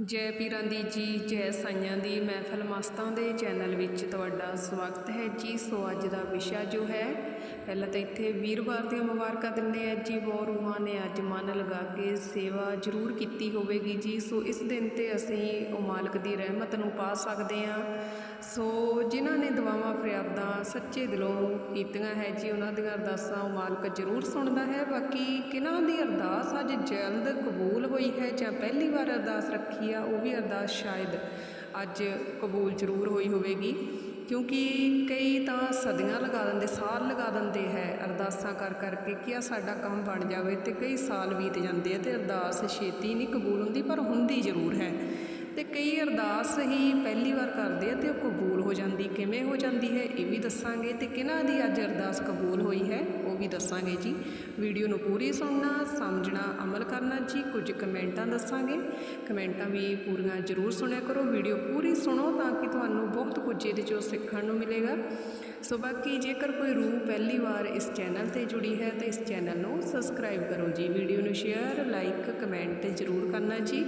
ਜੈ ਪੀਰਾਂ ਦੀ ਜੀ, ਜੈ ਸਾਈਆਂ ਦੀ ਮਹਿਫਲ ਮਸਤਾਂ ਦੇ ਚੈਨਲ ਵਿੱਚ ਤੁਹਾਡਾ ਸਵਾਗਤ ਹੈ ਜੀ। ਸੋ ਅੱਜ ਦਾ ਵਿਸ਼ਾ ਜੋ ਹੈ, ਪਹਿਲਾਂ ਤਾਂ ਇੱਥੇ ਵੀਰਵਾਰ ਦੀਆਂ ਮੁਬਾਰਕਾਂ ਦਿੰਦੇ ਆ ਜੀ। ਬਹੁਤ ਰੂਹਾਂ ਨੇ ਅੱਜ ਮਨ ਲਗਾ ਕੇ ਸੇਵਾ ਜ਼ਰੂਰ ਕੀਤੀ ਹੋਵੇਗੀ ਜੀ। ਸੋ ਇਸ ਦਿਨ ਤੇ ਅਸੀਂ ਉਹ ਮਾਲਕ ਦੀ ਰਹਿਮਤ ਨੂੰ ਪਾ ਸਕਦੇ ਹਾਂ। ਸੋ ਜਿਨ੍ਹਾਂ ਨੇ ਦੁਆਵਾਂ ਫਰਿਆਦਾਂ ਸੱਚੇ ਦਿਲੋਂ ਕੀਤੀਆਂ ਹੈ ਜੀ, ਉਹਨਾਂ ਦੀਆਂ ਅਰਦਾਸਾਂ ਉਹ ਮਾਲਕ ਜ਼ਰੂਰ ਸੁਣਦਾ ਹੈ। ਬਾਕੀ ਕਿਹਨਾਂ ਦੀ ਅਰਦਾਸ ਅੱਜ ਜਲਦ ਕਬੂਲ ਹੋਈ ਹੈ ਜਾਂ ਪਹਿਲੀ ਵਾਰ ਅਰਦਾਸ ਰੱਖੀ ਆ, ਉਹ ਵੀ ਅਰਦਾਸ ਸ਼ਾਇਦ ਅੱਜ ਕਬੂਲ ਜ਼ਰੂਰ ਹੋਈ ਹੋਵੇਗੀ। ਕਿਉਂਕਿ ਕਈ ਤਾਂ ਸਦੀਆਂ ਲਗਾ ਦਿੰਦੇ, ਸਾਲ ਲਗਾ ਦਿੰਦੇ ਹੈ ਅਰਦਾਸਾਂ ਕਰ ਕਰਕੇ ਕਿ ਆ ਸਾਡਾ ਕੰਮ ਬਣ ਜਾਵੇ ਤੇ ਕਈ ਸਾਲ ਬੀਤ ਜਾਂਦੇ ਆ ਤੇ ਅਰਦਾਸ ਛੇਤੀ ਨਹੀਂ ਕਬੂਲ ਹੁੰਦੀ, ਪਰ ਹੁੰਦੀ ਜ਼ਰੂਰ ਹੈ। ਤੇ ਕਈ ਅਰਦਾਸ ਹੀ ਪਹਿਲੀ ਵਾਰ ਕਰਦੇ ਆ ਤੇ ਉਹ ਕਬੂਲ ਹੋ ਜਾਂਦੀ, ਕਿਵੇਂ ਹੋ ਜਾਂਦੀ ਹੈ, ਇਹ ਵੀ ਦੱਸਾਂਗੇ ਤੇ ਕਿਹਨਾਂ ਦੀ ਅੱਜ ਅਰਦਾਸ ਕਬੂਲ ਹੋਈ ਹੈ, ਉਹ ਵੀ ਦੱਸਾਂਗੇ ਜੀ। ਵੀਡੀਓ ਨੂੰ ਪੂਰੀ ਸੁਣਨਾ, ਸਮਝਣਾ, ਅਮਲ ਕਰਨਾ ਜੀ, ਕੁਝ ਕਮੈਂਟਾਂ ਦੱਸਾਂਗੇ। ਕਮੈਂਟਾਂ ਵੀ ਪੂਰੀਆਂ ਜ਼ਰੂਰ ਸੁਣਿਆ ਕਰੋ, ਵੀਡੀਓ ਪੂਰੀ ਸੁਣੋ ਤਾਂ ਕਿ ਤੁਹਾਨੂੰ ਬਹੁਤ ਕੁਝ ਇਹਦੇ ਚੋਂ ਸਿੱਖਣ ਨੂੰ ਮਿਲੇਗਾ। ਸੋ ਬਾਕੀ ਜੇਕਰ ਕੋਈ ਰੂਹ ਪਹਿਲੀ ਵਾਰ ਇਸ ਚੈਨਲ ਤੇ ਜੁੜੀ ਹੈ ਤਾਂ ਇਸ ਚੈਨਲ ਨੂੰ ਸਬਸਕ੍ਰਾਈਬ ਕਰੋ ਜੀ, ਵੀਡੀਓ ਨੂੰ ਸ਼ੇਅਰ, ਲਾਈਕ, ਕਮੈਂਟ ਜ਼ਰੂਰ ਕਰਨਾ ਜੀ।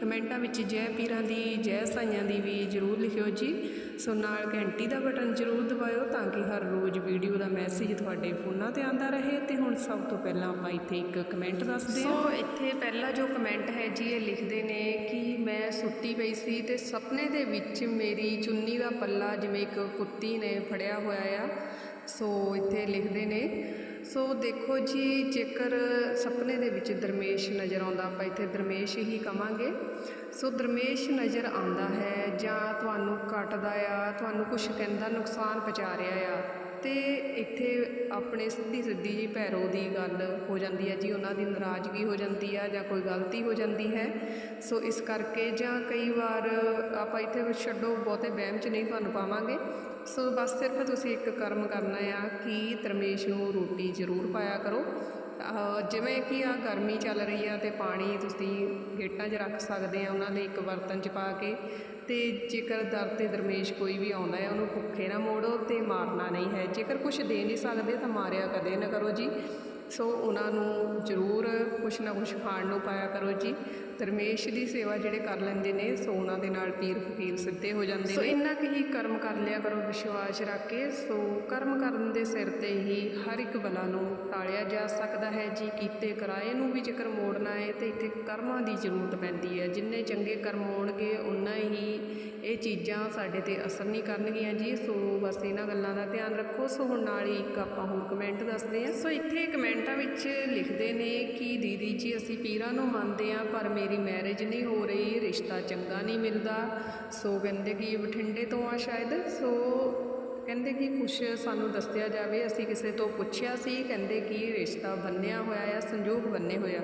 ਕਮੈਂਟਾਂ ਵਿੱਚ ਜੈ ਪੀਰਾਂ ਦੀ, ਜੈ ਸਾਈਆਂ ਦੀ ਵੀ ਜ਼ਰੂਰ ਲਿਖਿਓ ਜੀ। ਸੋ ਨਾਲ ਘੰਟੀ ਦਾ ਬਟਨ ਜ਼ਰੂਰ ਦਬਾਇਓ ਤਾਂ ਕਿ ਹਰ ਰੋਜ਼ ਵੀਡੀਓ ਦਾ ਮੈਸੇਜ ਤੁਹਾਡੇ ਫੋਨਾਂ ਤੇ ਆਉਂਦਾ ਰਹੇ। ਤੇ ਹੁਣ ਸਭ ਤੋਂ ਪਹਿਲਾਂ ਆਪਾਂ ਇੱਥੇ ਇੱਕ ਕਮੈਂਟ ਦੱਸਦੇ ਹਾਂ। ਸੋ ਇੱਥੇ ਪਹਿਲਾ ਜੋ ਕਮੈਂਟ ਹੈ ਜੀ, ਇਹ ਲਿਖਦੇ ਨੇ ਕਿ ਮੈਂ ਸੁੱਤੀ ਪਈ ਸੀ ਤੇ ਸੁਪਨੇ ਦੇ ਵਿੱਚ ਮੇਰੀ ਚੁੰਨੀ ਦਾ ਪੱਲਾ ਜਿਵੇਂ ਇੱਕ ਕੁੱਤੀ ਨੇ ਫੜਿਆ ਹੋਇਆ ਆ। ਸੋ ਇੱਥੇ ਲਿਖਦੇ ਨੇ ਸੋ ਦੇਖੋ ਜੀ, ਜੇਕਰ ਸੁਪਨੇ ਦੇ ਵਿੱਚ ਦਰਮੇਸ਼ ਨਜ਼ਰ ਆਉਂਦਾ, ਆਪਾਂ ਇੱਥੇ ਦਰਮੇਸ਼ ਹੀ ਕਵਾਂਗੇ। ਸੋ ਦਰਮੇਸ਼ ਨਜ਼ਰ ਆਉਂਦਾ ਹੈ ਜਾਂ ਤੁਹਾਨੂੰ ਕੱਟਦਾ ਆ, ਤੁਹਾਨੂੰ ਕੁਝ ਕਹਿੰਦਾ, ਨੁਕਸਾਨ ਪਹੁੰਚਾ ਰਿਹਾ ਆ। ਤੇ ਇੱਥੇ ਆਪਣੇ ਸਿੱਧੀ ਸਿੱਧੀ ਜੀ ਭੈਰੋ ਦੀ ਗੱਲ ਹੋ ਜਾਂਦੀ ਹੈ ਜੀ, ਉਹਨਾਂ ਦੀ ਨਾਰਾਜ਼ਗੀ ਹੋ ਜਾਂਦੀ ਆ ਜਾਂ ਕੋਈ ਗਲਤੀ ਹੋ ਜਾਂਦੀ ਹੈ। ਸੋ ਇਸ ਕਰਕੇ ਜਾਂ ਕਈ ਵਾਰ ਆਪਾਂ ਇੱਥੇ ਛੱਡੋ, ਬਹੁਤੇ ਵਹਿਮ 'ਚ ਨਹੀਂ ਤੁਹਾਨੂੰ ਪਾਵਾਂਗੇ। ਸੋ ਬਸ ਸਿਰਫ ਤੁਸੀਂ ਇੱਕ ਕਰਮ ਕਰਨਾ ਆ ਕਿ ਤਰਮੇਸ਼ ਨੂੰ ਰੋਟੀ ਜ਼ਰੂਰ ਪਾਇਆ ਕਰੋ। ਜਿਵੇਂ ਕਿ ਆ ਗਰਮੀ ਚੱਲ ਰਹੀ ਆ ਤੇ ਪਾਣੀ ਤੁਸੀਂ ਗੇਟਾਂ 'ਚ ਰੱਖ ਸਕਦੇ ਆ, ਉਹਨਾਂ ਲਈ ਇੱਕ ਬਰਤਨ 'ਚ ਪਾ ਕੇ। ਅਤੇ ਜੇਕਰ ਦਰ ਤੇ ਦਰਮੇਸ਼ ਕੋਈ ਵੀ ਆਉਂਦਾ ਹੈ, ਉਹਨੂੰ ਭੁੱਖੇ ਨਾ ਮੋੜੋ ਅਤੇ ਮਾਰਨਾ ਨਹੀਂ ਹੈ। ਜੇਕਰ ਕੁਛ ਦੇ ਨਹੀਂ ਸਕਦੇ ਤਾਂ ਮਾਰਿਆ ਕਦੇ ਨਾ ਕਰੋ ਜੀ। ਸੋ ਉਹਨਾਂ ਨੂੰ ਜ਼ਰੂਰ ਕੁਛ ਨਾ ਕੁਛ ਖਾਣ ਨੂੰ ਪਾਇਆ ਕਰੋ ਜੀ। ਧਰਮੇਸ਼ ਦੀ ਸੇਵਾ ਜਿਹੜੇ ਕਰ ਲੈਂਦੇ ਨੇ ਸੋ ਉਹਨਾਂ ਦੇ ਨਾਲ ਪੀਰ ਫਕੀਰ ਸਿੱਧੇ ਹੋ ਜਾਂਦੇ ਨੇ। ਸੋ ਇੰਨਾ ਕੁ ਹੀ ਕਰਮ ਕਰ ਲਿਆ ਕਰੋ ਵਿਸ਼ਵਾਸ ਰੱਖ ਕੇ। ਸੋ ਕਰਮ ਕਰਨ ਦੇ ਸਿਰ ਤੇ ਹੀ ਹਰ ਇੱਕ ਬਲਾ ਨੂੰ ਟਾਲਿਆ ਜਾ ਸਕਦਾ ਹੈ। ਜੀ ਕੀਤੇ ਕਰਾਏ ਨੂੰ ਵੀ ਜੇਕਰ ਮੋੜਨਾ ਹੈ ਤੇ ਇੱਥੇ ਕਰਮਾਂ ਦੀ ਜ਼ਰੂਰਤ ਪੈਂਦੀ ਹੈ। ਜਿੰਨੇ ਚੰਗੇ ਕਰਮ ਹੋਣਗੇ ਉਨਾ ਹੀ ਇਹ ਚੀਜ਼ਾਂ ਸਾਡੇ ਤੇ ਅਸਰ ਨਹੀਂ ਕਰਨਗੀਆਂ ਜੀ। ਸੋ ਬਸ ਇਹਨਾਂ ਗੱਲਾਂ ਦਾ ਧਿਆਨ ਰੱਖੋ। ਸੋ ਹੁਣ ਨਾਲ ਹੀ ਇੱਕ ਆਪਾਂ ਹੋਰ ਕਮੈਂਟ ਦੱਸਦੇ ਹਾਂ। ਸੋ ਇੱਥੇ ਕਮੈਂਟਾਂ ਵਿੱਚ ਲਿਖਦੇ ਨੇ ਕਿ ਦੀਦੀ ਜੀ ਅਸੀਂ ਪੀਰਾਂ ਨੂੰ ਮੰਨਦੇ ਹਾਂ ਪਰ ਮੇਰੀ ਮੈਰਿਜ ਨਹੀਂ ਹੋ ਰਹੀ, ਰਿਸ਼ਤਾ ਚੰਗਾ ਨਹੀਂ ਮਿਲਦਾ। ਸੋ ਕਹਿੰਦੇ ਕਿ ਬਠਿੰਡੇ ਤੋਂ ਆ ਸ਼ਾਇਦ। ਸੋ ਕਹਿੰਦੇ ਕਿ ਕੁਛ ਸਾਨੂੰ ਦੱਸਿਆ ਜਾਵੇ। ਅਸੀਂ ਕਿਸੇ ਤੋਂ ਪੁੱਛਿਆ ਸੀ, ਕਹਿੰਦੇ ਕਿ ਰਿਸ਼ਤਾ ਬੰਨਿਆ ਹੋਇਆ ਆ, ਸੰਜੋਗ ਬੰਨੇ ਹੋਇਆ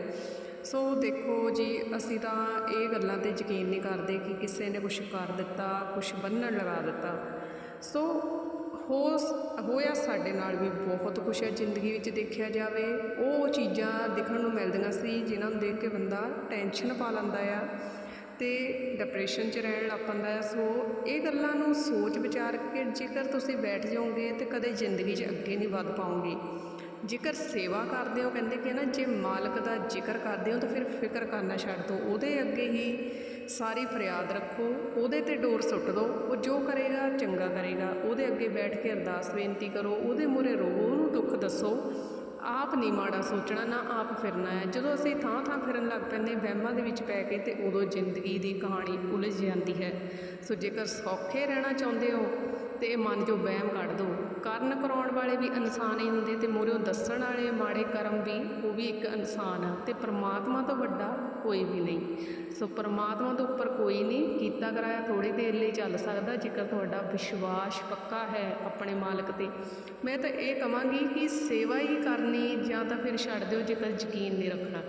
ਸੋ ਦੇਖੋ ਜੀ, ਅਸੀਂ ਤਾਂ ਇਹ ਗੱਲਾਂ ਤੇ ਯਕੀਨ ਨਹੀਂ ਕਰਦੇ ਕਿ ਕਿਸੇ ਨੇ ਕੁਝ ਕਰ ਦਿੱਤਾ ਕੁਝ ਬੰਨਣ ਲਗਾ ਦਿੱਤਾ। ਸੋ ਹੋ ਹੋਇਆ ਸਾਡੇ ਨਾਲ ਵੀ ਬਹੁਤ ਕੁਛ ਹੈ। ਜ਼ਿੰਦਗੀ ਵਿੱਚ ਦੇਖਿਆ ਜਾਵੇ, ਉਹ ਚੀਜ਼ਾਂ ਦੇਖਣ ਨੂੰ ਮਿਲਦੀਆਂ ਸੀ, ਜਿਨ੍ਹਾਂ ਨੂੰ ਦੇਖ ਕੇ ਬੰਦਾ ਟੈਨਸ਼ਨ ਪਾ ਲੈਂਦਾ ਆ ਅਤੇ ਡਿਪਰੈਸ਼ਨ 'ਚ ਰਹਿਣ ਲੱਗ ਪੈਂਦਾ ਆ। ਸੋ ਇਹ ਗੱਲਾਂ ਨੂੰ ਸੋਚ ਵਿਚਾਰ ਕੇ ਜੇਕਰ ਤੁਸੀਂ ਬੈਠ ਜਾਓਗੇ ਤਾਂ ਕਦੇ ਜ਼ਿੰਦਗੀ 'ਚ ਅੱਗੇ ਨਹੀਂ ਵੱਧ ਪਾਓਗੇ। ਜੇਕਰ ਸੇਵਾ ਕਰਦੇ ਹੋ, ਕਹਿੰਦੇ ਕਿ ਨਾ, ਜੇ ਮਾਲਕ ਦਾ ਜ਼ਿਕਰ ਕਰਦੇ ਹੋ, ਤਾਂ ਫਿਰ ਫਿਕਰ ਕਰਨਾ ਛੱਡ ਦਿਓ ਉਹਦੇ ਅੱਗੇ ਹੀ ਸਾਰੀ ਫਰਿਆਦ ਰੱਖੋ, ਉਹਦੇ ਤੇ ਡੋਰ ਸੁੱਟ ਦਿਓ ਉਹ ਜੋ ਕਰੇਗਾ, ਚੰਗਾ ਕਰੇਗਾ। ਉਹਦੇ ਅੱਗੇ ਬੈਠ ਕੇ ਅਰਦਾਸ ਬੇਨਤੀ ਕਰੋ, ਉਹਦੇ ਮੂਹਰੇ ਰੋਵੋ ਉਹਨੂੰ ਦੁੱਖ ਦੱਸੋ। ਆਪ ਨਹੀਂ ਮਾੜਾ ਸੋਚਣਾ, ਨਾ ਆਪ ਫਿਰਨਾ ਹੈ। ਜਦੋਂ ਅਸੀਂ ਥਾਂ ਥਾਂ ਫਿਰਨ ਲੱਗ ਪੈਂਦੇ ਵਹਿਮਾਂ ਦੇ ਵਿੱਚ ਪੈ ਕੇ ਤੇ ਉਦੋਂ ਜ਼ਿੰਦਗੀ ਦੀ ਕਹਾਣੀ ਉਲਝ ਜਾਂਦੀ ਹੈ। ਸੋ ਜੇਕਰ ਸੌਖੇ ਰਹਿਣਾ ਚਾਹੁੰਦੇ ਹੋ ਤੇ ਮਨ 'ਚੋਂ ਵਹਿਮ ਕੱਢ ਦਿਓ ਕਰਨ ਕਰਾਉਣ ਵਾਲੇ ਵੀ ਇਨਸਾਨ ਹੀ ਹੁੰਦੇ ਤੇ ਮੂਹਰਿਓਂ ਦੱਸਣ ਵਾਲੇ ਮਾੜੇ ਕਰਮ ਵੀ ਉਹ ਵੀ ਇੱਕ ਇਨਸਾਨ ਆ ਤੇ ਪ੍ਰਮਾਤਮਾ ਤੋਂ ਵੱਡਾ ਕੋਈ ਵੀ ਨਹੀਂ। ਸੋ ਪ੍ਰਮਾਤਮਾ ਤੋਂ ਉੱਪਰ ਕੋਈ ਨਹੀਂ, ਕੀਤਾ ਕਰਾਇਆ ਥੋੜੀ ਦੇਰ ਲਈ ਚੱਲ ਸਕਦਾ ਜੇਕਰ ਤੁਹਾਡਾ ਵਿਸ਼ਵਾਸ ਪੱਕਾ ਹੈ ਆਪਣੇ ਮਾਲਕ ਤੇ। ਮੈਂ ਤਾਂ ਇਹ ਕਹਾਂਗੀ ਕਿ ਸੇਵਾ ਹੀ ਕਰਨੀ ਜਾਂ ਤਾਂ ਫਿਰ ਛੱਡ ਦਿਓ ਜੇਕਰ ਯਕੀਨ ਨਹੀਂ ਰੱਖਣਾ।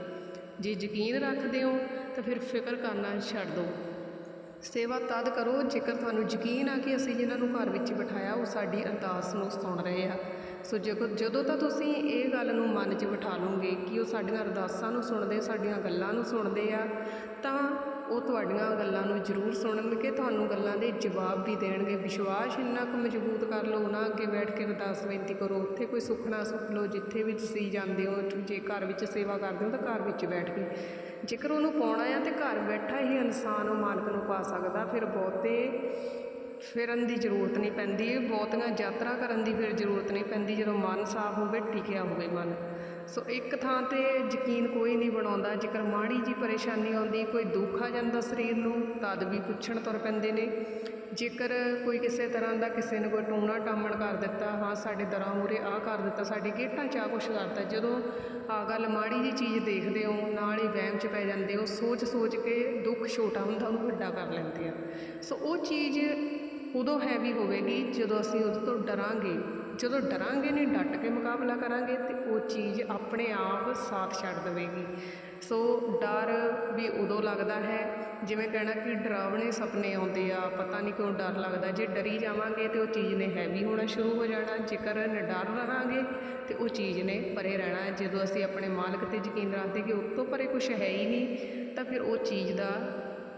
ਜੇ ਯਕੀਨ ਰੱਖਦੇ ਹੋ ਤਾਂ ਫਿਰ ਫਿਕਰ ਕਰਨਾ ਛੱਡ ਦਿਓ। ਸੇਵਾ ਤਦ ਕਰੋ ਜੇਕਰ ਤੁਹਾਨੂੰ ਯਕੀਨ ਆ ਕਿ ਅਸੀਂ ਜਿਨ੍ਹਾਂ ਨੂੰ ਘਰ ਵਿੱਚ ਬਿਠਾਇਆ, ਉਹ ਸਾਡੀ ਅਰਦਾਸ ਨੂੰ ਸੁਣ ਰਹੇ ਆ। ਸੋ ਜਦੋਂ ਜਦੋਂ ਤਾਂ ਤੁਸੀਂ ਇਹ ਗੱਲ ਨੂੰ ਮਨ 'ਚ ਬਿਠਾ ਲਓਗੇ ਕਿ ਉਹ ਸਾਡੀਆਂ ਅਰਦਾਸਾਂ ਨੂੰ ਸੁਣਦੇ, ਸਾਡੀਆਂ ਗੱਲਾਂ ਨੂੰ ਸੁਣਦੇ ਆ, ਤਾਂ ਉਹ ਤੁਹਾਡੀਆਂ ਗੱਲਾਂ ਨੂੰ ਜ਼ਰੂਰ ਸੁਣਨਗੇ, ਤੁਹਾਨੂੰ ਗੱਲਾਂ ਦੇ ਜਵਾਬ ਵੀ ਦੇਣਗੇ। ਵਿਸ਼ਵਾਸ ਇੰਨਾ ਕੁ ਮਜ਼ਬੂਤ ਕਰ ਲਓ ਉਹਨਾਂ ਅੱਗੇ ਬੈਠ ਕੇ ਅਰਦਾਸ ਬੇਨਤੀ ਕਰੋ। ਉੱਥੇ ਕੋਈ ਸੁਖਣਾ ਸੁਖ ਲਓ, ਜਿੱਥੇ ਵੀ ਤੁਸੀਂ ਜਾਂਦੇ ਹੋ, ਜੇ ਘਰ ਵਿੱਚ ਸੇਵਾ ਕਰਦੇ ਹੋ ਤਾਂ ਘਰ ਵਿੱਚ ਬੈਠ ਕੇ। ਜੇਕਰ ਉਹਨੂੰ ਪਾਉਣਾ ਆ ਤੇ ਘਰ ਬੈਠਾ ਹੀ ਇਨਸਾਨ ਉਹ ਮਾਲਕ ਨੂੰ ਪਾ ਸਕਦਾ, ਫਿਰ ਬਹੁਤੇ ਫਿਰਨ ਦੀ ਜ਼ਰੂਰਤ ਨਹੀਂ ਪੈਂਦੀ, ਬਹੁਤੀਆਂ ਯਾਤਰਾ ਕਰਨ ਦੀ ਫਿਰ ਜ਼ਰੂਰਤ ਨਹੀਂ ਪੈਂਦੀ, ਜਦੋਂ ਮਨ ਸਾਫ਼ ਹੋਵੇ, ਟਿਕਿਆ ਹੋਵੇ ਮਨ। ਸੋ ਇੱਕ ਥਾਂ ਤੇ ਯਕੀਨ ਕੋਈ ਨਹੀਂ ਬਣਾਉਂਦਾ, ਜੇਕਰ ਮਾੜੀ ਜੀ ਪਰੇਸ਼ਾਨੀ ਆਉਂਦੀ, ਕੋਈ ਦੁੱਖ ਆ ਜਾਂਦਾ ਸਰੀਰ ਨੂੰ, ਤਦ ਵੀ ਪੁੱਛਣ ਤੁਰ ਪੈਂਦੇ ਨੇ। ਜੇਕਰ ਕੋਈ ਕਿਸੇ ਤਰ੍ਹਾਂ ਦਾ ਕਿਸੇ ਨੇ ਕੋਈ ਟੂਣਾ ਟਾਮਣ ਕਰ ਦਿੱਤਾ, ਹਾਂ, ਸਾਡੇ ਦਰਾਂ ਮੂਰੇ ਆਹ ਕਰ ਦਿੱਤਾ, ਸਾਡੇ ਗੇਟਾਂ 'ਚ ਆ ਕੁਛ ਕਰਤਾ ਜਦੋਂ ਆ ਗੱਲ ਮਾੜੀ ਜੀ ਚੀਜ਼ ਦੇਖਦੇ ਹੋ, ਨਾਲ ਹੀ ਵਹਿਮ 'ਚ ਪੈ ਜਾਂਦੇ ਹੋ ਸੋਚ ਸੋਚ ਕੇ ਦੁੱਖ ਛੋਟਾ ਹੁੰਦਾ, ਉਹਨੂੰ ਵੱਡਾ ਕਰ ਲੈਂਦੇ ਆ। ਸੋ ਉਹ ਚੀਜ਼ ਉਦੋਂ ਹੈਵੀ ਹੋਵੇਗੀ ਜਦੋਂ ਅਸੀਂ ਉਹਦੇ ਤੋਂ ਡਰਾਂਗੇ। ਜਦੋਂ ਡਰਾਂਗੇ ਨਹੀਂ, ਡਟ ਕੇ ਮੁਕਾਬਲਾ ਕਰਾਂਗੇ ਤਾਂ ਉਹ ਚੀਜ਼ ਆਪਣੇ ਆਪ ਸਾਥ ਛੱਡ ਦੇਵੇਗੀ। ਸੋ ਡਰ ਵੀ ਉਦੋਂ ਲੱਗਦਾ ਹੈ, ਜਿਵੇਂ ਕਹਿਣਾ ਕਿ ਡਰਾਵਣੇ ਸੁਪਨੇ ਆਉਂਦੇ ਆ, ਪਤਾ ਨਹੀਂ ਕਿਉਂ ਡਰ ਲੱਗਦਾ। ਜੇ ਡਰੀ ਜਾਵਾਂਗੇ ਤੇ ਉਹ ਚੀਜ਼ ਨੇ ਹੈਵੀ ਹੋਣਾ ਸ਼ੁਰੂ ਹੋ ਜਾਣਾ, ਜੇਕਰ ਨਿਡਰ ਰਹਾਂਗੇ ਤੇ ਉਹ ਚੀਜ਼ ਨੇ ਪਰੇ ਰਹਿਣਾ। ਜਦੋਂ ਅਸੀਂ ਆਪਣੇ ਮਾਲਕ ਤੇ ਯਕੀਨ ਰੱਖਦੇ ਕਿ ਉਸ ਤੋਂ ਪਰੇ ਕੁਝ ਹੈ ਹੀ ਨਹੀਂ, ਤਾਂ ਫਿਰ ਉਹ ਚੀਜ਼ ਦਾ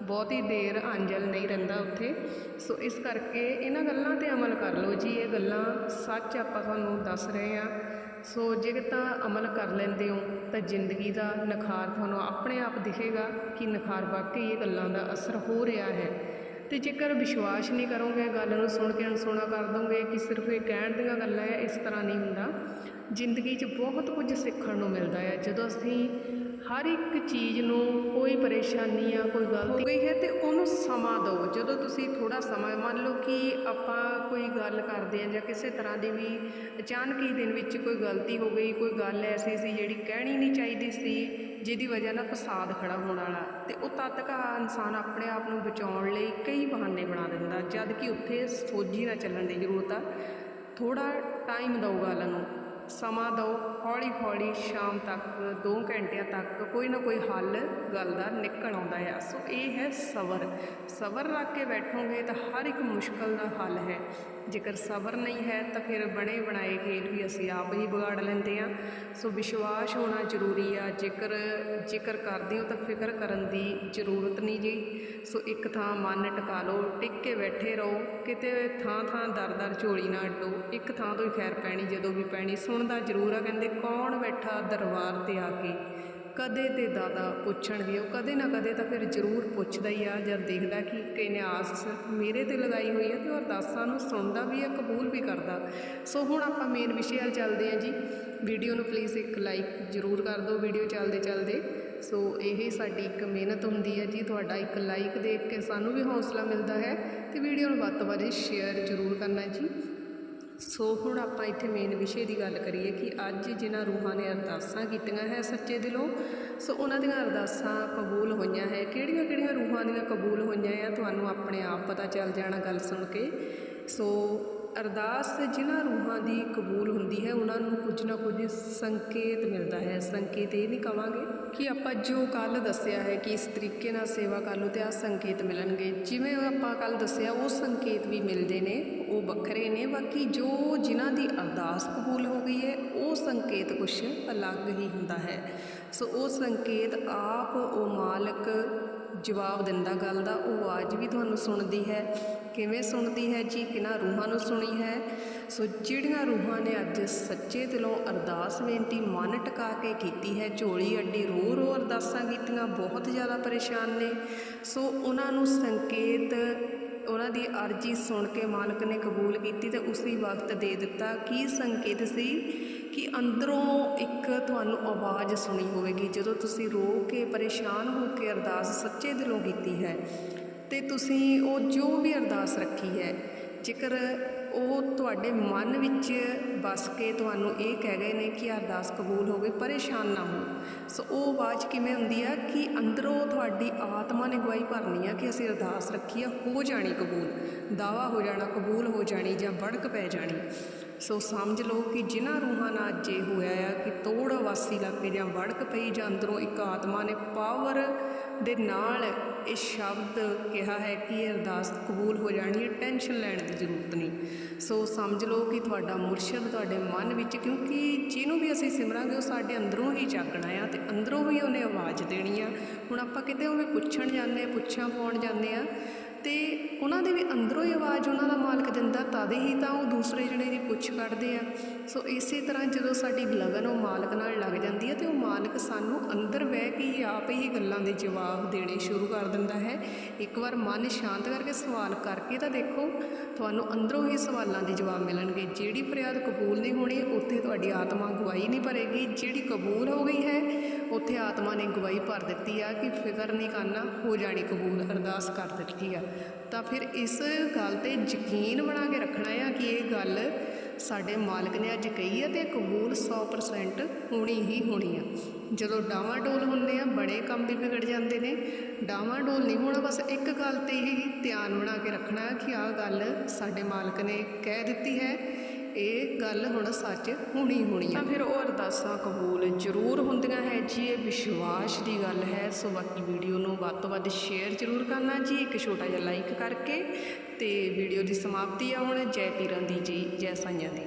ਬਹੁਤੀ ਦੇਰ ਅੰਜਲ ਨਹੀਂ ਰਹਿੰਦਾ ਉੱਥੇ। ਸੋ ਇਸ ਕਰਕੇ ਇਹਨਾਂ ਗੱਲਾਂ ਤੇ ਅਮਲ ਕਰ ਲਓ ਜੀ। ਇਹ ਗੱਲਾਂ ਸੱਚ ਆਪਾਂ ਤੁਹਾਨੂੰ ਦੱਸ ਰਹੇ ਹਾਂ। ਸੋ ਜੇ ਤਾਂ ਅਮਲ ਕਰ ਲੈਂਦੇ ਹੋ, ਤਾਂ ਜ਼ਿੰਦਗੀ ਦਾ ਨਿਖਾਰ ਤੁਹਾਨੂੰ ਆਪਣੇ ਆਪ ਦਿਖੇਗਾ ਕਿ ਨਿਖਾਰ ਵਾਕਈ ਇਹ ਗੱਲਾਂ ਦਾ ਅਸਰ ਹੋ ਰਿਹਾ ਹੈ। ਤੇ ਜੇਕਰ ਵਿਸ਼ਵਾਸ ਨਹੀਂ ਕਰੋਗੇ, ਗੱਲ ਨੂੰ ਸੁਣ ਕੇ ਅਣਸੁਣਾ ਕਰ ਦੋਗੇ ਕਿ ਸਿਰਫ ਇਹ ਕਹਿਣ ਦੀਆਂ ਗੱਲਾਂ ਹੈ ਇਸ ਤਰ੍ਹਾਂ ਨਹੀਂ ਹੁੰਦਾ। ਜ਼ਿੰਦਗੀ 'ਚ ਬਹੁਤ ਕੁਝ ਸਿੱਖਣ ਨੂੰ ਮਿਲਦਾ ਹੈ। ਜਦੋਂ ਅਸੀਂ ਹਰ ਇੱਕ ਚੀਜ਼ ਨੂੰ ਕੋਈ ਪਰੇਸ਼ਾਨੀ ਆ ਕੋਈ ਗਲਤੀ ਹੋ ਗਈ ਹੈ ਤੇ ਉਹਨੂੰ ਸਮਾਂ ਦਿਓ। ਜਦੋਂ ਤੁਸੀਂ ਥੋੜਾ ਸਮਾਂ, ਮੰਨ ਲਓ ਕਿ ਆਪਾਂ ਕੋਈ ਗੱਲ ਕਰਦੇ ਆ ਜਾਂ ਕਿਸੇ ਤਰ੍ਹਾਂ ਦੀ ਵੀ ਅਚਾਨਕ ਹੀ ਦਿਨ ਵਿੱਚ ਕੋਈ ਗਲਤੀ ਹੋ ਗਈ, ਕੋਈ ਗੱਲ ਐਸੀ ਸੀ ਜਿਹੜੀ ਕਹਿਣੀ ਨਹੀਂ ਚਾਹੀਦੀ ਸੀ, ਜਿਹਦੀ ਵਜ੍ਹਾ ਨਾਲ ਫਸਾਦ ਖੜਾ ਹੋਣ ਵਾਲਾ, ਤੇ ਉਹ ਤਦ ਤੱਕ ਇਨਸਾਨ ਆਪਣੇ ਆਪ ਨੂੰ ਬਚਾਉਣ ਲਈ ਕਈ ਬਹਾਨੇ ਬਣਾ ਦਿੰਦਾ, ਜਦ ਕਿ ਉੱਥੇ ਸੋਝੀ ਨਾ ਚੱਲਣ ਦੀ ਜ਼ਰੂਰਤ ਆ। ਥੋੜਾ ਟਾਈਮ ਦਿਓ ਗੱਲ ਨੂੰ। ਸਮਾਂ ਦਿਓ, ਹੌਲੀ ਹੌਲੀ ਸ਼ਾਮ ਤੱਕ 2 ਘੰਟਿਆਂ ਤੱਕ ਕੋਈ ਨਾ ਕੋਈ ਹੱਲ, ਗੱਲ ਦਾ ਨਿਕਲ ਆਉਂਦਾ ਆ। ਸੋ ਇਹ ਹੈ ਸਬਰ। ਸਬਰ ਰੱਖ ਕੇ ਬੈਠੋਗੇ ਤਾਂ ਹਰ ਇੱਕ ਮੁਸ਼ਕਲ ਦਾ ਹੱਲ ਹੈ। ਜੇਕਰ ਸਬਰ ਨਹੀਂ ਹੈ ਤਾਂ ਫਿਰ ਬਣੇ ਬਣਾਏ ਖੇਲ ਵੀ ਅਸੀਂ ਆਪ ਹੀ ਵਿਗਾੜ ਲੈਂਦੇ ਹਾਂ। ਸੋ ਵਿਸ਼ਵਾਸ ਹੋਣਾ ਜ਼ਰੂਰੀ ਆ, ਜੇਕਰ, ਜ਼ਿਕਰ ਕਰਦੇ ਹੋ ਤਾਂ ਫਿਕਰ ਕਰਨ ਦੀ ਜ਼ਰੂਰਤ ਨਹੀਂ ਜੀ। ਸੋ ਇੱਕ ਥਾਂ ਮਨ ਟਿਕਾ ਲਓ, ਟਿਕ ਕੇ ਬੈਠੇ ਰਹੋ, ਕਿਤੇ ਥਾਂ ਥਾਂ ਦਰ ਦਰ ਝੋਲੀ ਨਾ ਅੱਡੋ, ਇੱਕ ਥਾਂ ਤੋਂ ਹੀ ਖੈਰ ਪੈਣੀ, ਜਦੋਂ ਵੀ ਪੈਣੀ, ਸੁਣਦਾ ਜ਼ਰੂਰ ਆ, ਕਹਿੰਦੇ ਕੌਣ ਬੈਠਾ ਦਰਬਾਰ ਤੇ ਆ ਕੇ? ਕਦੇ ਤੇ ਦਾਦਾ ਪੁੱਛਣਗੇ ਉਹ ਕਦੇ ਨਾ ਕਦੇ ਤਾਂ ਫਿਰ ਜ਼ਰੂਰ ਪੁੱਛਦਾ ਹੀ ਆ ਜਦ ਦੇਖਦਾ ਕਿ ਕਿਸੇ ਨੇ ਆਸ ਮੇਰੇ ਤੇ ਲਗਾਈ ਹੋਈ ਹੈ ਤੇ ਉਹ ਅਰਦਾਸਾਂ ਨੂੰ ਸੁਣਦਾ ਵੀ ਆ, ਕਬੂਲ ਵੀ ਕਰਦਾ। ਸੋ ਹੁਣ ਆਪਾਂ ਮੇਨ ਵਿਸ਼ੇ ਵੱਲ ਚੱਲਦੇ ਹਾਂ ਜੀ। ਵੀਡੀਓ ਨੂੰ ਪਲੀਜ਼ ਇੱਕ ਲਾਈਕ ਜ਼ਰੂਰ ਕਰ ਦਿਓ ਵੀਡੀਓ ਚੱਲਦੇ ਚੱਲਦੇ। ਸੋ ਇਹ ਸਾਡੀ ਇੱਕ ਮਿਹਨਤ ਹੁੰਦੀ ਹੈ ਜੀ, ਤੁਹਾਡਾ ਇੱਕ ਲਾਈਕ ਦੇਖ ਕੇ ਸਾਨੂੰ ਵੀ ਹੌਸਲਾ ਮਿਲਦਾ ਹੈ ਤੇ ਵੀਡੀਓ ਨੂੰ ਵੱਧ ਤੋਂ ਵੱਧ ਸ਼ੇਅਰ ਜ਼ਰੂਰ ਕਰਨਾ ਜੀ। ਸੋ ਹੁਣ ਆਪਾਂ ਇੱਥੇ ਮੇਨ ਵਿਸ਼ੇ ਦੀ ਗੱਲ ਕਰੀਏ ਕਿ ਅੱਜ ਜਿਨ੍ਹਾਂ ਰੂਹਾਂ ਨੇ ਅਰਦਾਸਾਂ ਕੀਤੀਆਂ ਹੈ ਸੱਚੇ ਦਿਲੋਂ, ਸੋ ਉਹਨਾਂ ਦੀਆਂ ਅਰਦਾਸਾਂ ਕਬੂਲ ਹੋਈਆਂ ਹੈ। ਕਿਹੜੀਆਂ ਕਿਹੜੀਆਂ ਰੂਹਾਂ ਦੀਆਂ ਕਬੂਲ ਹੋਈਆਂ ਆ? ਤੁਹਾਨੂੰ ਆਪਣੇ ਆਪ ਪਤਾ ਚੱਲ ਜਾਣਾ ਗੱਲ ਸੁਣ ਕੇ। ਸੋ ਅਰਦਾਸ ਜਿਨ੍ਹਾਂ ਰੂਹਾਂ ਦੀ ਕਬੂਲ ਹੁੰਦੀ ਹੈ, ਉਹਨਾਂ ਨੂੰ ਕੁਝ ਨਾ ਕੁਝ ਸੰਕੇਤ ਮਿਲਦਾ ਹੈ। ਸੰਕੇਤ ਇਹ ਨਹੀਂ ਕਵਾਂਗੇ ਕਿ ਆਪਾਂ ਜੋ ਕੱਲ ਦੱਸਿਆ ਹੈ ਕਿ ਇਸ ਤਰੀਕੇ ਨਾਲ ਸੇਵਾ ਕਰ ਲਓ ਤੇ ਆ ਸੰਕੇਤ ਮਿਲਣਗੇ। ਜਿਵੇਂ ਆਪਾਂ ਕੱਲ ਦੱਸਿਆ, ਉਹ ਸੰਕੇਤ ਵੀ ਮਿਲਦੇ ਨੇ, ਉਹ ਵੱਖਰੇ ਨੇ। ਬਾਕੀ ਜੋ ਜਿਨ੍ਹਾਂ ਦੀ ਅਰਦਾਸ ਕਬੂਲ ਹੋ ਗਈ ਹੈ, ਉਹ ਸੰਕੇਤ ਕੁਝ ਅਲੱਗ ਹੀ ਹੁੰਦਾ ਹੈ। ਸੋ ਉਹ ਸੰਕੇਤ ਆਪ, ਉਹ ਮਾਲਕ ਜਵਾਬ ਦਿੰਦਾ ਗੱਲ ਦਾ, ਉਹ ਆਵਾਜ਼ ਵੀ ਤੁਹਾਨੂੰ ਸੁਣਦੀ ਹੈ। ਕਿਵੇਂ ਸੁਣਦੀ ਹੈ ਜੀ? ਕਿਹਨਾਂ ਰੂਹਾਂ ਨੂੰ ਸੁਣੀ ਹੈ? ਸੋ ਜਿਹੜੀਆਂ ਰੂਹਾਂ ਨੇ ਅੱਜ ਸੱਚੇ ਦਿਲੋਂ ਅਰਦਾਸ ਬੇਨਤੀ ਮਨ ਟਿਕਾ ਕੇ ਕੀਤੀ ਹੈ। ਝੋਲੀ ਅੱਡੀ ਰੋ ਰੋ ਅਰਦਾਸਾਂ ਕੀਤੀਆਂ, ਬਹੁਤ ਜ਼ਿਆਦਾ ਪਰੇਸ਼ਾਨ ਨੇ। ਸੋ ਉਹਨਾਂ ਨੂੰ ਸੰਕੇਤ ਉਹਨਾਂ ਦੀ ਅਰਜ਼ੀ ਸੁਣ ਕੇ ਮਾਲਕ ਨੇ ਕਬੂਲ ਕੀਤੀ ਤੇ ਉਸੇ ਵਕਤ ਦੇ ਦਿੱਤਾ। ਕੀ ਸੰਕੇਤ ਸੀ ਕਿ ਅੰਦਰੋਂ ਇੱਕ ਤੁਹਾਨੂੰ ਆਵਾਜ਼ ਸੁਣੀ ਹੋਵੇਗੀ, ਜਦੋਂ ਤੁਸੀਂ ਰੋ ਕੇ ਪਰੇਸ਼ਾਨ ਹੋ ਕੇ ਅਰਦਾਸ ਸੱਚੇ ਦਿਲੋਂ ਕੀਤੀ ਹੈ ਤੇ ਤੁਸੀਂ ਉਹ ਜੋ ਵੀ ਅਰਦਾਸ ਰੱਖੀ ਹੈ, ਜੇਕਰ ਉਹ ਤੁਹਾਡੇ ਮਨ ਵਿੱਚ ਵਸ ਕੇ ਤੁਹਾਨੂੰ ਇਹ ਕਹਿ ਗਏ ਨੇ ਕਿ ਅਰਦਾਸ ਕਬੂਲ ਹੋ ਗਈ ਪਰੇਸ਼ਾਨ ਨਾ ਹੋ ਸੋ ਉਹ ਆਵਾਜ਼ ਕਿਵੇਂ ਹੁੰਦੀ ਆ ਕਿ ਅੰਦਰੋਂ ਤੁਹਾਡੀ ਆਤਮਾ ਨੇ ਗਵਾਹੀ ਭਰਨੀ ਆ ਕਿ ਅਸੀਂ ਅਰਦਾਸ ਰੱਖੀ ਆ, ਹੋ ਜਾਣੀ ਕਬੂਲ। ਦਾਵਾ ਹੋ ਜਾਣਾ, ਕਬੂਲ ਹੋ ਜਾਣੀ ਜਾਂ ਵੜਕ ਪੈ ਜਾਣੀ। ਸੋ ਸਮਝ ਲਓ ਕਿ ਜਿਨ੍ਹਾਂ ਰੂਹਾਂ ਨਾਲ ਅੱਜ ਇਹ ਹੋਇਆ ਆ ਕਿ ਤੋੜ ਵਾਸੀ ਲੱਗ ਜਾਂ ਵੜਕ ਪਈ ਜਾਂ ਅੰਦਰੋਂ ਇੱਕ ਆਤਮਾ ਨੇ ਪਾਵਰ ਦੇ ਨਾਲ ਇਹ ਸ਼ਬਦ ਕਿਹਾ ਹੈ ਕਿ ਇਹ ਅਰਦਾਸ ਕਬੂਲ ਹੋ ਜਾਣੀ ਹੈ ਟੈਨਸ਼ਨ ਲੈਣ ਦੀ ਜ਼ਰੂਰਤ ਨਹੀਂ। ਸੋ ਸਮਝ ਲਓ ਕਿ ਤੁਹਾਡਾ ਮੁਰਸ਼ਿਦ ਤੁਹਾਡੇ ਮਨ ਵਿੱਚ, ਕਿਉਂਕਿ ਜਿਹਨੂੰ ਵੀ ਅਸੀਂ ਸਿਮਰਾਂਗੇ ਉਹ ਸਾਡੇ ਅੰਦਰੋਂ ਹੀ ਜਾਗਣਾ ਆ ਤੇ ਅੰਦਰੋਂ ਹੀ ਉਹਨੇ ਆਵਾਜ਼ ਦੇਣੀ ਆ। ਹੁਣ ਆਪਾਂ ਕਿਤੇ ਉਹ ਵੀ ਪੁੱਛਣ ਜਾਂਦੇ ਆ ਪੁੱਛਾਂ ਪਾਉਣ ਜਾਂਦੇ ਆ ਅਤੇ ਉਹਨਾਂ ਦੇ ਵੀ ਅੰਦਰੋਂ ਹੀ ਆਵਾਜ਼ ਉਹਨਾਂ ਦਾ ਮਾਲਕ ਦਿੰਦਾ, ਤਦ ਹੀ ਤਾਂ ਉਹ ਦੂਸਰੇ ਜਣੇ ਦੀ ਪੁੱਛ ਕੱਢਦੇ ਆ। ਸੋ ਇਸੇ ਤਰ੍ਹਾਂ ਜਦੋਂ ਸਾਡੀ ਲਗਨ ਉਹ ਮਾਲਕ ਨਾਲ ਲੱਗ ਜਾਂਦੀ ਹੈ ਤੇ ਉਹ ਮਾਲਕ ਸਾਨੂੰ ਅੰਦਰ ਬਹਿ ਕੇ ਹੀ ਆਪ ਹੀ ਗੱਲਾਂ ਦੇ ਜਵਾਬ ਦੇਣੇ ਸ਼ੁਰੂ ਕਰ ਦਿੰਦਾ ਹੈ। ਇੱਕ ਵਾਰ ਮਨ ਸ਼ਾਂਤ ਕਰਕੇ ਸਵਾਲ ਕਰਕੇ ਤਾਂ ਦੇਖੋ, ਤੁਹਾਨੂੰ ਅੰਦਰੋਂ ਹੀ ਸਵਾਲਾਂ ਦੇ ਜਵਾਬ ਮਿਲਣਗੇ। ਜਿਹੜੀ ਫਰਿਆਦ ਕਬੂਲ ਨਹੀਂ ਹੋਣੀ, ਉੱਥੇ ਤੁਹਾਡੀ ਆਤਮਾ ਗਵਾਹੀ ਨਹੀਂ ਭਰੇਗੀ। ਜਿਹੜੀ ਕਬੂਲ ਹੋ ਗਈ ਹੈ ਉੱਥੇ ਆਤਮਾ ਨੇ ਗਵਾਹੀ ਭਰ ਦਿੱਤੀ ਆ ਕਿ ਫਿਕਰ ਨਹੀਂ ਕਰਨਾ, ਹੋ ਜਾਣੀ ਕਬੂਲ, ਅਰਦਾਸ ਕਰ ਦਿੱਤੀ ਆ। ਤਾਂ ਫਿਰ ਇਸ ਗੱਲ ਤੇ ਯਕੀਨ ਬਣਾ ਕੇ ਰੱਖਣਾ ਆ ਕਿ ਇਹ ਗੱਲ ਸਾਡੇ ਮਾਲਕ ਨੇ ਅੱਜ ਕਹੀ ਆ ਤੇ ਕਬੂਲ 100% ਹੋਣੀ ਹੀ ਹੋਣੀ ਆ। ਜਦੋਂ ਡਾਵਾਂ ਡੋਲ ਹੁੰਦੇ ਆ, ਬੜੇ ਕੰਮ ਵੀ ਵਿਗੜ ਜਾਂਦੇ ਨੇ। ਡਾਵਾਂ ਡੋਲ ਨਹੀਂ ਹੋਣਾ, ਬਸ ਇੱਕ ਗੱਲ ਤੇ ਹੀ ਧਿਆਨ ਬਣਾ ਕੇ ਰੱਖਣਾ ਕਿ ਆਹ ਗੱਲ ਸਾਡੇ ਮਾਲਕ ਨੇ ਕਹਿ ਦਿੱਤੀ ਹੈ ਇਹ ਗੱਲ ਹੁਣ ਸੱਚ ਹੋਣੀ ਹੋਣੀ ਆ। ਤਾਂ ਫਿਰ ਉਹ ਅਰਦਾਸਾਂ ਕਬੂਲ ਜ਼ਰੂਰ ਹੁੰਦੀਆਂ ਹੈ ਜੀ, ਇਹ ਵਿਸ਼ਵਾਸ ਦੀ ਗੱਲ ਹੈ। ਸੋ ਬਾਕੀ ਵੀਡੀਓ ਨੂੰ ਵੱਧ ਤੋਂ ਵੱਧ ਸ਼ੇਅਰ ਜ਼ਰੂਰ ਕਰਨਾ ਜੀ, ਇੱਕ ਛੋਟਾ ਜਿਹਾ ਲਾਈਕ ਕਰਕੇ। ਤੇ ਵੀਡੀਓ ਦੀ ਸਮਾਪਤੀ ਆ ਹੁਣ। ਜੈ ਪੀਰਾਂ ਦੀ ਜੀ, ਜੈ ਸਾਈਆਂ ਦੀ।